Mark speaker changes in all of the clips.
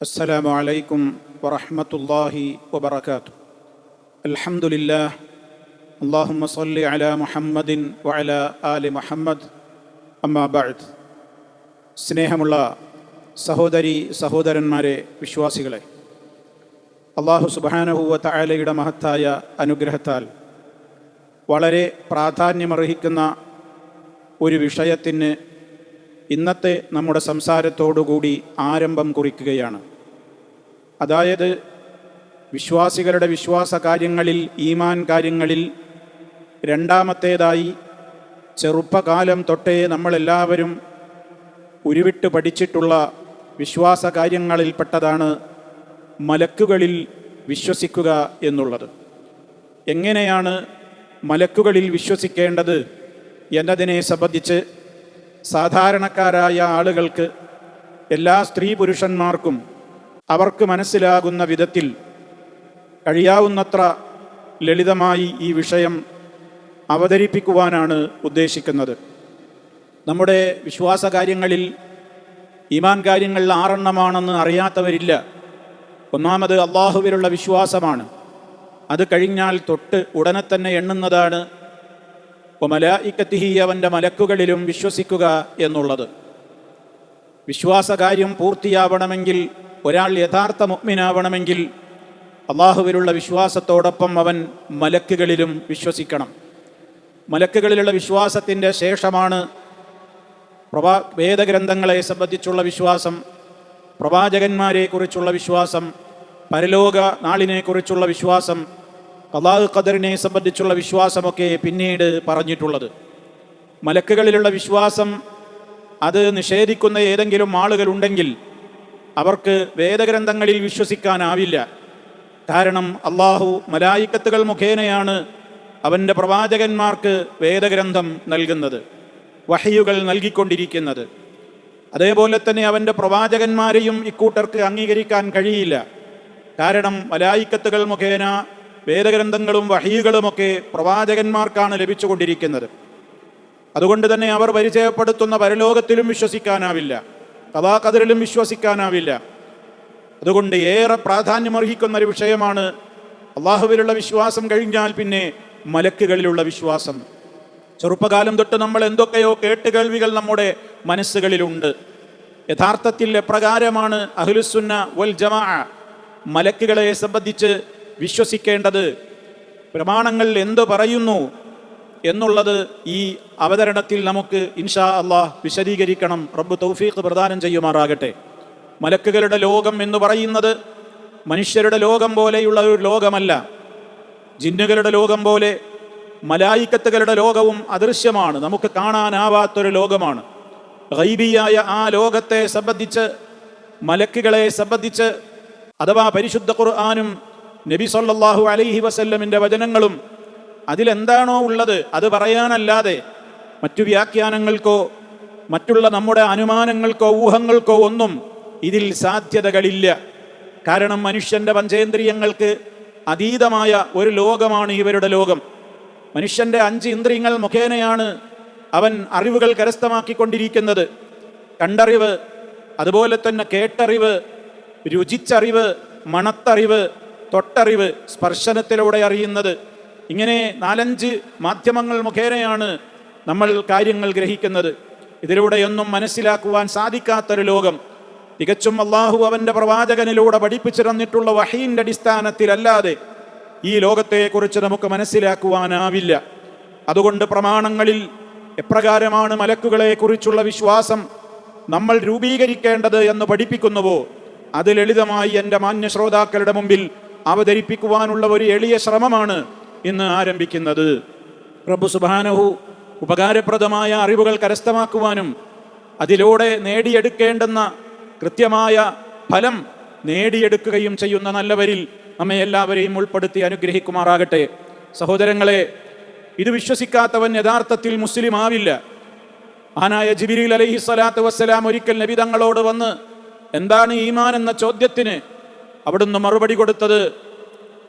Speaker 1: السلام عليكم ورحمة الله وبركاته الحمد لله اللهم صل على محمد وعلى آل محمد أما بعد സ്നേഹമുള്ള സഹോദരി സഹോദരന്മാരെ വിശ്വാസികളെ അള്ളാഹു സുബാനഹുവ തായാലയുടെ മഹത്തായ അനുഗ്രഹത്താൽ വളരെ പ്രാധാന്യമർഹിക്കുന്ന ഒരു വിഷയത്തിന് ഇന്നത്തെ നമ്മുടെ സംസാരത്തോടുകൂടി ആരംഭം കുറിക്കുകയാണ്. അതായത് വിശ്വാസികളുടെ വിശ്വാസ കാര്യങ്ങളിൽ ഈമാൻ കാര്യങ്ങളിൽ രണ്ടാമത്തേതായി ചെറുപ്പകാലം തൊട്ടേ നമ്മളെല്ലാവരും ഉരുവിട്ട് പഠിച്ചിട്ടുള്ള വിശ്വാസ കാര്യങ്ങളിൽപ്പെട്ടതാണ് മലക്കുകളിൽ വിശ്വസിക്കുക എന്നുള്ളത്. എങ്ങനെയാണ് മലക്കുകളിൽ വിശ്വസിക്കേണ്ടത് എന്നതിനെ സംബന്ധിച്ച് സാധാരണക്കാരായ ആളുകൾക്ക് എല്ലാ സ്ത്രീ പുരുഷന്മാർക്കും അവർക്ക് മനസ്സിലാകുന്ന വിധത്തിൽ കഴിയാവുന്നത്ര ലളിതമായി ഈ വിഷയം അവതരിപ്പിക്കുവാനാണ് ഉദ്ദേശിക്കുന്നത്. നമ്മുടെ വിശ്വാസ കാര്യങ്ങളിൽ ഈമാൻ കാര്യങ്ങൾ ആറെണ്ണമാണെന്ന് അറിയാത്തവരില്ല. ഒന്നാമത് അള്ളാഹുവിലുള്ള വിശ്വാസമാണ്. അത് കഴിഞ്ഞാൽ തൊട്ട് ഉടനെ തന്നെ എണ്ണുന്നതാണ് ഒമലായിക്കത്തിഹി അവന്റെ മലക്കുകളിലും വിശ്വസിക്കുക എന്നുള്ളത്. വിശ്വാസകാര്യം പൂർത്തിയാവണമെങ്കിൽ ഒരാൾ യഥാർത്ഥ മുഗ്മിനാവണമെങ്കിൽ അള്ളാഹുവിലുള്ള വിശ്വാസത്തോടൊപ്പം അവൻ മലക്കുകളിലും വിശ്വസിക്കണം. മലക്കുകളിലുള്ള വിശ്വാസത്തിന്റെ ശേഷമാണ് പ്രവാ വേദഗ്രന്ഥങ്ങളെ സംബന്ധിച്ചുള്ള വിശ്വാസം പ്രവാചകന്മാരെക്കുറിച്ചുള്ള വിശ്വാസം പരലോക നാളിനെക്കുറിച്ചുള്ള വിശ്വാസം കലാഹ് ഖദറിനെ സംബന്ധിച്ചുള്ള വിശ്വാസമൊക്കെ പിന്നീട് പറഞ്ഞിട്ടുള്ളത്. മലക്കുകളിലുള്ള വിശ്വാസം അത് നിഷേധിക്കുന്ന ഏതെങ്കിലും ആളുകളുണ്ടെങ്കിൽ അവർക്ക് വേദഗ്രന്ഥങ്ങളിൽ വിശ്വസിക്കാനാവില്ല. കാരണം അള്ളാഹു മലായിക്കത്തുകൾ മുഖേനയാണ് അവന്റെ പ്രവാചകന്മാർക്ക് വേദഗ്രന്ഥം നൽകുന്നത് വഹയുകൾ നൽകിക്കൊണ്ടിരിക്കുന്നത്. അതേപോലെ തന്നെ അവന്റെ പ്രവാചകന്മാരെയും ഇക്കൂട്ടർക്ക് അംഗീകരിക്കാൻ കഴിയില്ല. കാരണം മലായിക്കത്തുകൾ മുഖേന വേദഗ്രന്ഥങ്ങളും വഹീകളുമൊക്കെ പ്രവാചകന്മാർക്കാണ് ലഭിച്ചുകൊണ്ടിരിക്കുന്നത്. അതുകൊണ്ട് തന്നെ അവർ പരിചയപ്പെടുത്തുന്ന പരലോകത്തിലും വിശ്വസിക്കാനാവില്ല. കഥാകതിരിലും വിശ്വസിക്കാനാവില്ല. അതുകൊണ്ട് ഏറെ പ്രാധാന്യമർഹിക്കുന്ന ഒരു വിഷയമാണ് അള്ളാഹുവിലുള്ള വിശ്വാസം കഴിഞ്ഞാൽ പിന്നെ മലക്കുകളിലുള്ള വിശ്വാസം. ചെറുപ്പകാലം തൊട്ട് നമ്മൾ എന്തൊക്കെയോ കേട്ടുകേൾവികൾ നമ്മുടെ മനസ്സുകളിലുണ്ട്. യഥാർത്ഥത്തിൽ എപ്രകാരമാണ് അഹ്ലുസുന്ന വൽ ജമാ മലക്കുകളെ സംബന്ധിച്ച് വിശ്വസിക്കേണ്ടത് പ്രമാണങ്ങൾ എന്തു പറയുന്നു എന്നുള്ളത് ഈ അവതരണത്തിൽ നമുക്ക് ഇൻഷാ അള്ളാഹ് വിശദീകരിക്കണം. റബ്ബ് തൗഫീഖ് പ്രദാനം ചെയ്യുമാറാകട്ടെ. മലക്കുകളുടെ ലോകം എന്ന് പറയുന്നത് മനുഷ്യരുടെ ലോകം പോലെയുള്ള ഒരു ലോകമല്ല. ജിന്നുകളുടെ ലോകം പോലെ മലായിക്കത്തുകളുടെ ലോകവും അദൃശ്യമാണ്. നമുക്ക് കാണാനാവാത്തൊരു ലോകമാണ്. ഗൈബിയായ ആ ലോകത്തെ സംബന്ധിച്ച് മലക്കുകളെ സംബന്ധിച്ച് അഥവാ പരിശുദ്ധ ഖുർആാനും നബി സല്ലല്ലാഹു അലൈഹി വസല്ലമിന്റെ വചനങ്ങളും അതിലെന്താണോ ഉള്ളത് അത് പറയാനല്ലാതെ മറ്റു വ്യാഖ്യാനങ്ങൾക്കോ മറ്റുള്ള നമ്മുടെ അനുമാനങ്ങൾക്കോ ഊഹങ്ങൾക്കോ ഒന്നും ഇതിൽ സാധ്യതകളില്ല. കാരണം മനുഷ്യന്റെ പഞ്ചേന്ദ്രിയങ്ങൾക്ക് അതീതമായ ഒരു ലോകമാണ് ഇവരുടെ ലോകം. മനുഷ്യന്റെ അഞ്ച് ഇന്ദ്രിയങ്ങൾ മുഖേനയാണ് അവൻ അറിവുകൾ കരസ്ഥമാക്കിക്കൊണ്ടിരിക്കുന്നത്. കണ്ടറിവ് അതുപോലെ തന്നെ കേട്ടറിവ് രുചിച്ചറിവ് മണത്തറിവ് തൊട്ടറിവ് സ്പർശനത്തിലൂടെ അറിയുന്നത്. ഇങ്ങനെ നാലഞ്ച് മാധ്യമങ്ങൾ മുഖേനയാണ് നമ്മൾ കാര്യങ്ങൾ ഗ്രഹിക്കുന്നത്. ഇതിലൂടെയൊന്നും മനസ്സിലാക്കുവാൻ സാധിക്കാത്തൊരു ലോകം. തികച്ചും അള്ളാഹു അവന്റെ പ്രവാചകനിലൂടെ പഠിപ്പിച്ചു തന്നിട്ടുള്ള വഹീന്റെ അടിസ്ഥാനത്തിലല്ലാതെ ഈ ലോകത്തെക്കുറിച്ച് നമുക്ക് മനസ്സിലാക്കുവാനാവില്ല. അതുകൊണ്ട് പ്രമാണങ്ങളിൽ എപ്രകാരമാണ് മലക്കുകളെ കുറിച്ചുള്ള വിശ്വാസം നമ്മൾ രൂപീകരിക്കേണ്ടത് എന്ന് പഠിപ്പിക്കുന്നുവോ? അത് ലളിതമായി എന്റെ മാന്യ ശ്രോതാക്കളുടെ മുമ്പിൽ അവതരിപ്പിക്കുവാനുള്ള ഒരു എളിയ ശ്രമമാണ് ഇന്ന് ആരംഭിക്കുന്നത്. പ്രഭു സുബാനഹു ഉപകാരപ്രദമായ അറിവുകൾ കരസ്ഥമാക്കുവാനും അതിലൂടെ നേടിയെടുക്കേണ്ടുന്ന കൃത്യമായ ഫലം നേടിയെടുക്കുകയും ചെയ്യുന്ന നല്ലവരിൽ നമ്മെ എല്ലാവരെയും ഉൾപ്പെടുത്തി അനുഗ്രഹിക്കുമാറാകട്ടെ. സഹോദരങ്ങളെ ഇത് വിശ്വസിക്കാത്തവൻ യഥാർത്ഥത്തിൽ മുസ്ലിം ആവില്ല. ആനായ ജിബിരിൽ അലഹി സ്വലാത്തു വസ്സലാം ഒരിക്കൽ നബി തങ്ങളോട് വന്ന് എന്താണ് ഈമാൻ എന്ന ചോദ്യത്തിന് അവിടുന്ന് മറുപടി കൊടുത്തത്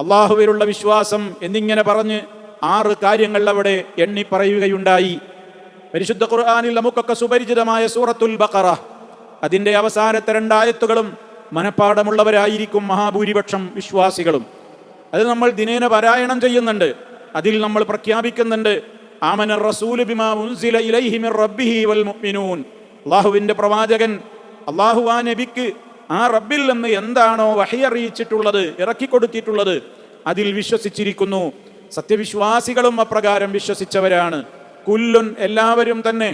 Speaker 1: അള്ളാഹുവിലുള്ള വിശ്വാസം എന്നിങ്ങനെ പറഞ്ഞ് ആറ് കാര്യങ്ങൾ അവിടെ എണ്ണി പറയുകയുണ്ടായി. പരിശുദ്ധ ഖുർആാനിൽ നമുക്കൊക്കെ സുപരിചിതമായ സൂറത്തുൽ ബക്കറ അതിന്റെ അവസാനത്തെ രണ്ടായത്തുകളും മനഃപ്പാടമുള്ളവരായിരിക്കും മഹാഭൂരിപക്ഷം വിശ്വാസികളും. അത് നമ്മൾ ദിനേന പാരായണം ചെയ്യുന്നുണ്ട്. അതിൽ നമ്മൾ പ്രഖ്യാപിക്കുന്നുണ്ട് ആമന റസൂൽ ബിമാ ഉൻസില റബ്ബിഹി വൽ മുഅ്മിനൂൻ. പ്രവാചകൻ അള്ളാഹു ആ നബിക്ക് ആ റബ്ബിൽ നിന്ന് എന്താണോ വഹി അറിയിച്ചിട്ടുള്ളത് ഇറക്കിക്കൊടുത്തിട്ടുള്ളത് അതിൽ വിശ്വസിച്ചിരിക്കുന്നു. സത്യവിശ്വാസികളും അപ്രകാരം വിശ്വസിച്ചവരാണ്. കുല്ലുൻ എല്ലാവരും തന്നെ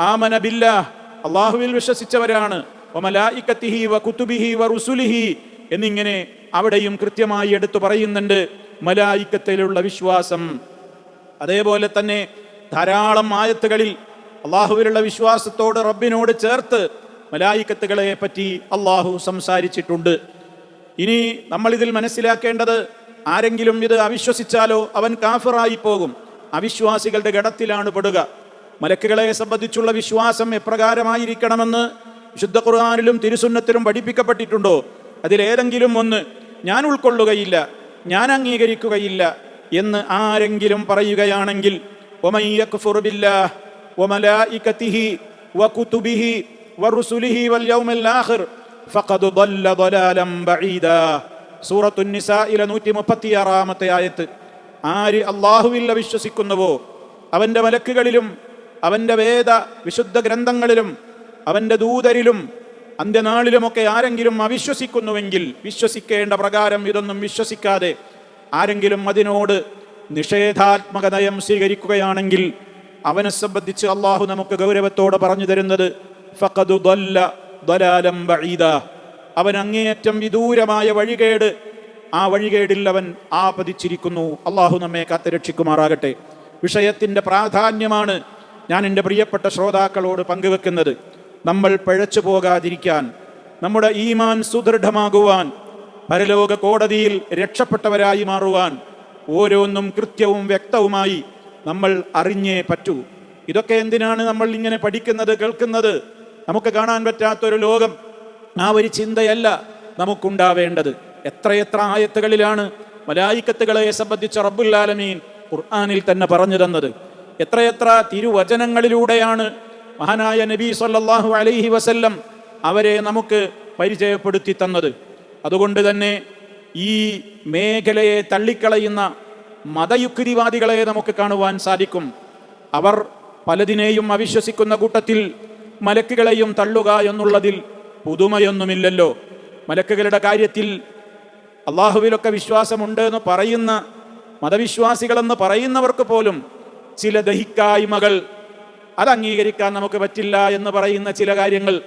Speaker 1: ആമന ബില്ലാ അള്ളാഹുവിൽ വിശ്വസിച്ചവരാണ്. എന്നിങ്ങനെ അവിടെയും കൃത്യമായി എടുത്തു പറയുന്നുണ്ട് മലായിക്കത്തിലുള്ള വിശ്വാസം. അതേപോലെ തന്നെ ധാരാളം ആയത്തുകളിൽ അള്ളാഹുവിലുള്ള വിശ്വാസത്തോട് റബ്ബിനോട് ചേർത്ത് മലായിക്കത്തുകളെ പറ്റി അള്ളാഹു സംസാരിച്ചിട്ടുണ്ട്. ഇനി നമ്മളിതിൽ മനസ്സിലാക്കേണ്ടത് ആരെങ്കിലും ഇത് അവിശ്വസിച്ചാലോ അവൻ കാഫറായി പോകും. അവിശ്വാസികളുടെ ഗടത്തിലാണ് പെടുക. മലക്കുകളെ സംബന്ധിച്ചുള്ള വിശ്വാസം എപ്രകാരമായിരിക്കണമെന്ന് വിശുദ്ധ ഖുർആാനിലും തിരുസുന്നത്തിലും പഠിപ്പിക്കപ്പെട്ടിട്ടുണ്ടോ? അതിലേതെങ്കിലും ഒന്ന് ഞാൻ ഉൾക്കൊള്ളുകയില്ല ഞാൻ അംഗീകരിക്കുകയില്ല എന്ന് ആരെങ്കിലും പറയുകയാണെങ്കിൽ ഒമയ്യഖ് ഫുർബില്ലാ ഒമലാ ഇക്കത്തിഹി വകുതുബിഹി ورسله واليوم الآخر فقد ضل ضلالا بعيدا സൂറത്തു നിസായിലെ നൂറ്റി മുപ്പത്തിയാറാമത്തെ ആയത്ത് ആര് അള്ളാഹുവിൽ വിശ്വസിക്കുന്നുവോ അവൻ്റെ മലക്കുകളിലും അവൻ്റെ വേദ വിശുദ്ധ ഗ്രന്ഥങ്ങളിലും അവൻ്റെ ദൂതരിലും അന്ത്യനാളിലുമൊക്കെ ആരെങ്കിലും അവിശ്വസിക്കുന്നുവെങ്കിൽ വിശ്വസിക്കേണ്ട പ്രകാരം ഇതൊന്നും വിശ്വസിക്കാതെ ആരെങ്കിലും അതിനോട് നിഷേധാത്മക നയം സ്വീകരിക്കുകയാണെങ്കിൽ അവനെ സംബന്ധിച്ച് അള്ളാഹു നമുക്ക് ഗൗരവത്തോടെ പറഞ്ഞു തരുന്നത് ഫഖദു ദല്ല ദലാലം ബഈദ അവൻ അങ്ങേയറ്റം വിദൂരമായ വഴികേട്. ആ വഴികേടിൽ അവൻ ആപതിച്ചിരിക്കുന്നു. അള്ളാഹു നമ്മെ കാത്തുരക്ഷിക്കുമാറാകട്ടെ. വിഷയത്തിന്റെ പ്രാധാന്യമാണ് ഞാൻ എന്റെ പ്രിയപ്പെട്ട ശ്രോതാക്കളോട് പങ്കുവെക്കുന്നത്. നമ്മൾ പിഴച്ചു പോകാതിരിക്കാൻ നമ്മുടെ ഈമാൻ സുദൃഢമാകുവാൻ പരലോക കോടതിയിൽ രക്ഷപ്പെട്ടവരായി മാറുവാൻ ഓരോന്നും കൃത്യവും വ്യക്തവുമായി നമ്മൾ അറിഞ്ഞേ പറ്റൂ. ഇതൊക്കെ എന്തിനാണ് നമ്മൾ ഇങ്ങനെ പഠിക്കുന്നത് കേൾക്കുന്നത്? നമുക്ക് കാണാൻ പറ്റാത്തൊരു ലോകം. ആ ഒരു ചിന്തയല്ല നമുക്കുണ്ടാവേണ്ടത്. എത്രയെത്ര ആയത്തുകളിലാണ് മലായിക്കത്തുകളെ സംബന്ധിച്ച റബ്ബുല്ലാലമീൻ ഖുർആാനിൽ തന്നെ പറഞ്ഞു തന്നത്. എത്രയെത്ര തിരുവചനങ്ങളിലൂടെയാണ് മഹാനായ നബി സല്ലാഹു അലൈഹി വസല്ലം അവരെ നമുക്ക് പരിചയപ്പെടുത്തി തന്നത്. അതുകൊണ്ട് തന്നെ ഈ മേഖലയെ തള്ളിക്കളയുന്ന മതയുക്തിവാദികളെ നമുക്ക് കാണുവാൻ സാധിക്കും. അവർ പലതിനെയും അവിശ്വസിക്കുന്ന കൂട്ടത്തിൽ മലക്കുകളെയും തള്ളുക എന്നുള്ളതിൽ പുതുമയൊന്നുമില്ലല്ലോ. മലക്കുകളുടെ കാര്യത്തിൽ അള്ളാഹുവിലൊക്കെ വിശ്വാസമുണ്ട് എന്ന് പറയുന്ന മതവിശ്വാസികളെന്ന് പറയുന്നവർക്ക് പോലും ചില ദഹിക്കായ്മകൾ അത് അംഗീകരിക്കാൻ നമുക്ക് പറ്റില്ല എന്ന് പറയുന്ന ചില കാര്യങ്ങൾ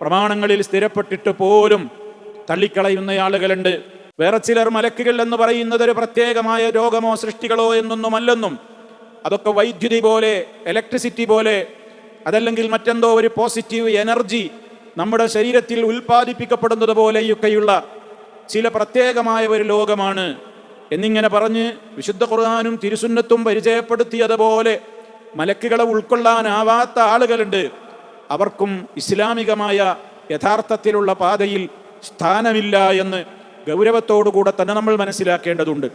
Speaker 1: പ്രമാണങ്ങളിൽ സ്ഥിരപ്പെട്ടിട്ട് പോലും തള്ളിക്കളയുന്ന ആളുകളുണ്ട്. വേറെ ചിലർ മലക്കുകൾ എന്ന് പറയുന്നത് ഒരു പ്രത്യേകമായ രോഗമോ സൃഷ്ടികളോ എന്നൊന്നുമല്ലെന്നും അതൊക്കെ വൈദ്യുതി പോലെ ഇലക്ട്രിസിറ്റി പോലെ അതല്ലെങ്കിൽ മറ്റെന്തോ ഒരു പോസിറ്റീവ് എനർജി നമ്മുടെ ശരീരത്തിൽ ഉൽപ്പാദിപ്പിക്കപ്പെടുന്നത് പോലെയൊക്കെയുള്ള ചില പ്രത്യേകമായ ഒരു ലോകമാണ്. എന്നിങ്ങനെ പറഞ്ഞ് വിശുദ്ധ ഖുർആാനും തിരുസുന്നത്തും പരിചയപ്പെടുത്തിയതുപോലെ മലക്കുകളെ ഉൾക്കൊള്ളാനാവാത്ത ആളുകളുണ്ട്. അവർക്കും ഇസ്ലാമികമായ യഥാർത്ഥത്തിലുള്ള പാതയിൽ സ്ഥാനമില്ല എന്ന് ഗൗരവത്തോടുകൂടെ തന്നെ നമ്മൾ മനസ്സിലാക്കേണ്ടതുണ്ട്.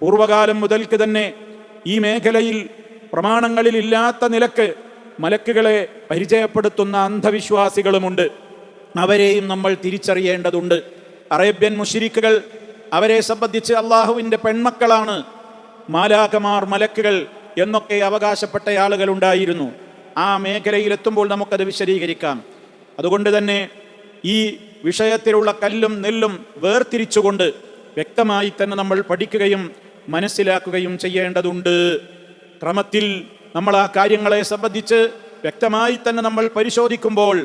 Speaker 1: പൂർവകാലം മുതൽക്ക് തന്നെ ഈ മേഖലയിൽ പ്രമാണങ്ങളിൽ ഇല്ലാത്ത നിലയ്ക്ക് മലക്കുകളെ പരിചയപ്പെടുത്തുന്ന അന്ധവിശ്വാസികളുമുണ്ട്. അവരെയും നമ്മൾ തിരിച്ചറിയേണ്ടതുണ്ട്. അറേബ്യൻ മുഷിരിക്കുകൾ അവരെ സംബന്ധിച്ച് അള്ളാഹുവിന്റെ പെൺമക്കളാണ്. മാലാകമാർ മലക്കുകൾ എന്നൊക്കെ അവകാശപ്പെട്ട ആളുകൾ ഉണ്ടായിരുന്നു ആ മേഖലയിലെത്തുമ്പോൾ നമുക്കത് വിശദീകരിക്കാം. അതുകൊണ്ട് തന്നെ ഈ വിഷയത്തിലുള്ള കല്ലും നെല്ലും വേർതിരിച്ചുകൊണ്ട് വ്യക്തമായി തന്നെ നമ്മൾ പഠിക്കുകയും മനസ്സിലാക്കുകയും ചെയ്യേണ്ടതുണ്ട്. ക്രമത്തിൽ നമ്മൾ ആ കാര്യങ്ങളെ സംബന്ധിച്ച് വ്യക്തമായി തന്നെ നമ്മൾ പരിശോധിക്കുമ്പോൾ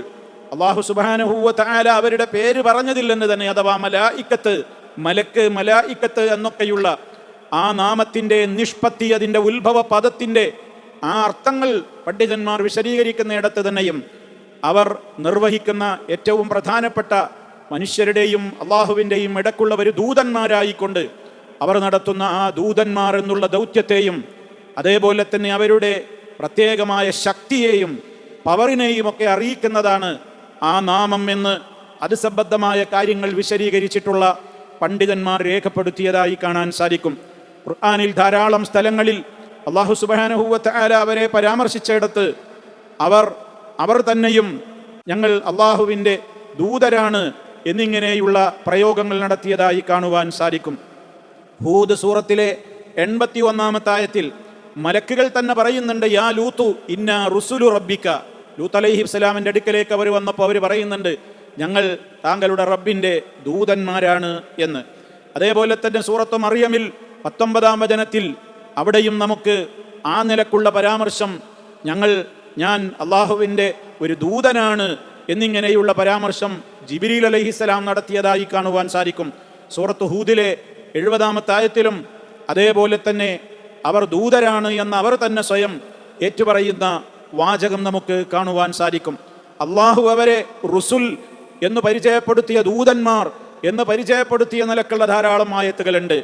Speaker 1: അള്ളാഹു സുബാനഹൂവ അവരുടെ പേര് പറഞ്ഞതില്ലെന്ന് തന്നെ അഥവാ മലായിക്കത്ത് മലക്ക് മലായിക്കത്ത് എന്നൊക്കെയുള്ള ആ നാമത്തിന്റെ നിഷ്പത്തി അതിന്റെ ഉത്ഭവ പദത്തിന്റെ ആ അർത്ഥങ്ങൾ പണ്ഡിതന്മാർ വിശദീകരിക്കുന്നിടത്ത് തന്നെയും അവർ നിർവഹിക്കുന്ന ഏറ്റവും പ്രധാനപ്പെട്ട മനുഷ്യരുടെയും അള്ളാഹുവിന്റെയും ഇടക്കുള്ള ഒരു ദൂതന്മാരായിക്കൊണ്ട് അവർ നടത്തുന്ന ആ ദൂതന്മാർ എന്നുള്ള ദൗത്യത്തെയും അതേപോലെ തന്നെ അവരുടെ പ്രത്യേകമായ ശക്തിയെയും പവറിനെയും ഒക്കെ അറിയിക്കുന്നതാണ് ആ നാമം എന്ന് അത് സംബന്ധമായ കാര്യങ്ങൾ വിശദീകരിച്ചിട്ടുള്ള പണ്ഡിതന്മാർ രേഖപ്പെടുത്തിയതായി കാണാൻ സാധിക്കും. ഖുർആാനിൽ ധാരാളം സ്ഥലങ്ങളിൽ അള്ളാഹു സുബാനഹുവത്ത് ആല അവരെ പരാമർശിച്ചിടത്ത് അവർ അവർ തന്നെയും ഞങ്ങൾ അള്ളാഹുവിന്റെ ദൂതരാണ് എന്നിങ്ങനെയുള്ള പ്രയോഗങ്ങൾ നടത്തിയതായി കാണുവാൻ സാധിക്കും. ഹൂദ് സൂറത്തിലെ എൺപത്തി ഒന്നാമത്തായത്തിൽ മലക്കുകൾ തന്നെ പറയുന്നുണ്ട് യാ ലൂത്തു ഇന്ന റുസുലു റബ്ബിക്ക ലൂത്ത് അലൈഹി ഇസ്ലാമിന്റെ അടുക്കലേക്ക് അവർ വന്നപ്പോൾ അവർ പറയുന്നുണ്ട് ഞങ്ങൾ താങ്കളുടെ റബ്ബിന്റെ ദൂതന്മാരാണ് എന്ന്. അതേപോലെ തന്നെ സൂറത്ത് മറിയമിൽ പത്തൊമ്പതാം വചനത്തിൽ അവിടെയും നമുക്ക് ആ നിലക്കുള്ള പരാമർശം ഞങ്ങൾ ഞാൻ അള്ളാഹുവിന്റെ ഒരു ദൂതനാണ് എന്നിങ്ങനെയുള്ള പരാമർശം ജിബിരിൽ അലഹിസ്സലാം നടത്തിയതായി കാണുവാൻ സാധിക്കും. സൂറത്ത് ഹൂദിലെ എഴുപതാമത്തായത്തിലും അതേപോലെ തന്നെ അവർ ദൂതരാണ് എന്ന് അവർ തന്നെ സ്വയം ഏറ്റുപറയുന്ന വാചകം നമുക്ക് കാണുവാൻ സാധിക്കും. അള്ളാഹു അവരെ റുസുൽ എന്ന് പരിചയപ്പെടുത്തിയ ദൂതന്മാർ എന്ന് പരിചയപ്പെടുത്തിയ നിലക്കുള്ള ധാരാളം ആയത്തുകളുണ്ട്.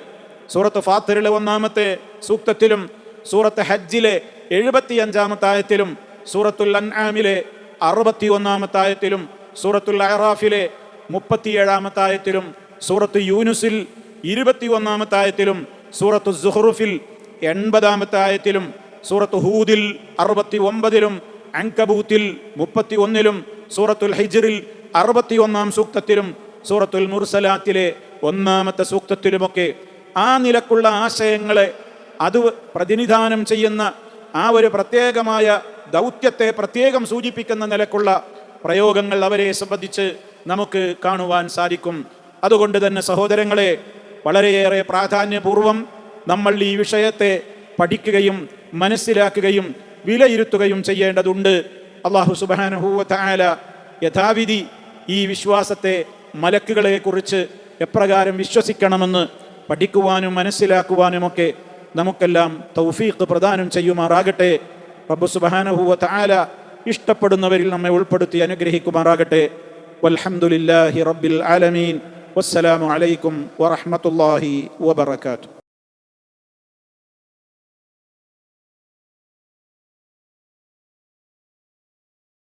Speaker 1: സൂറത്ത് ഫാത്തറിലെ ഒന്നാമത്തെ സൂക്തത്തിലും സൂറത്ത് ഹജ്ജിലെ എഴുപത്തി അഞ്ചാമത്തായത്തിലും സൂറത്തുൽ അൻആമിലെ അറുപത്തി ഒന്നാമത്തെ ആയത്തിലും സൂറത്തുൽ അറാഫിലെ മുപ്പത്തിയേഴാമത്തെ ആയത്തിലും സൂറത്ത് യൂനുസിൽ ഇരുപത്തി ഒന്നാമത്തെ ആയത്തിലും സൂറത്തു സുഹറുഫിൽ എൺപതാമത്തെ ആയത്തിലും സൂറത്ത് ഹൂദിൽ അറുപത്തി ഒമ്പതിലും അങ്കബൂത്തിൽ മുപ്പത്തി ഒന്നിലും സൂറത്തുൽ ഹിജറിൽ അറുപത്തി ഒന്നാം സൂക്തത്തിലും സൂറത്തുൽ മുർസലാത്തിലെ ഒന്നാമത്തെ സൂക്തത്തിലുമൊക്കെ ആ നിലക്കുള്ള ആശയങ്ങളെ അത് പ്രതിനിധാനം ചെയ്യുന്ന ആ ഒരു പ്രത്യേകമായ ദൗത്യത്തെ പ്രത്യേകം സൂചിപ്പിക്കുന്ന നിലക്കുള്ള പ്രയോഗങ്ങൾ അവരെ സംബന്ധിച്ച് നമുക്ക് കാണുവാൻ സാധിക്കും. അതുകൊണ്ട് തന്നെ സഹോദരങ്ങളെ വളരെയേറെ പ്രാധാന്യപൂർവം നമ്മൾ ഈ വിഷയത്തെ പഠിക്കുകയും മനസ്സിലാക്കുകയും വിലയിരുത്തുകയും ചെയ്യേണ്ടതുണ്ട്. അള്ളാഹു സുബാനഹൂവത്തായാല യഥാവിധി ഈ വിശ്വാസത്തെ മലക്കുകളെ കുറിച്ച് എപ്രകാരം വിശ്വസിക്കണമെന്ന് പഠിക്കുവാനും മനസ്സിലാക്കുവാനുമൊക്കെ നമുക്കെല്ലാം തൗഫീഖ് പ്രദാനം ചെയ്യുമാറാകട്ടെ. റബ്ബു സുബാനഹൂവത്തായാല ഇഷ്ടപ്പെടുന്നവരിൽ നമ്മെ ഉൾപ്പെടുത്തി അനുഗ്രഹിക്കുമാറാകട്ടെ. വൽഹംദുലില്ലാഹി റബ്ബിൽ ആലമീൻ. വസ്സലാമു അലൈക്കും വറഹ്മത്തുള്ളാഹി വബറകാതുഹു.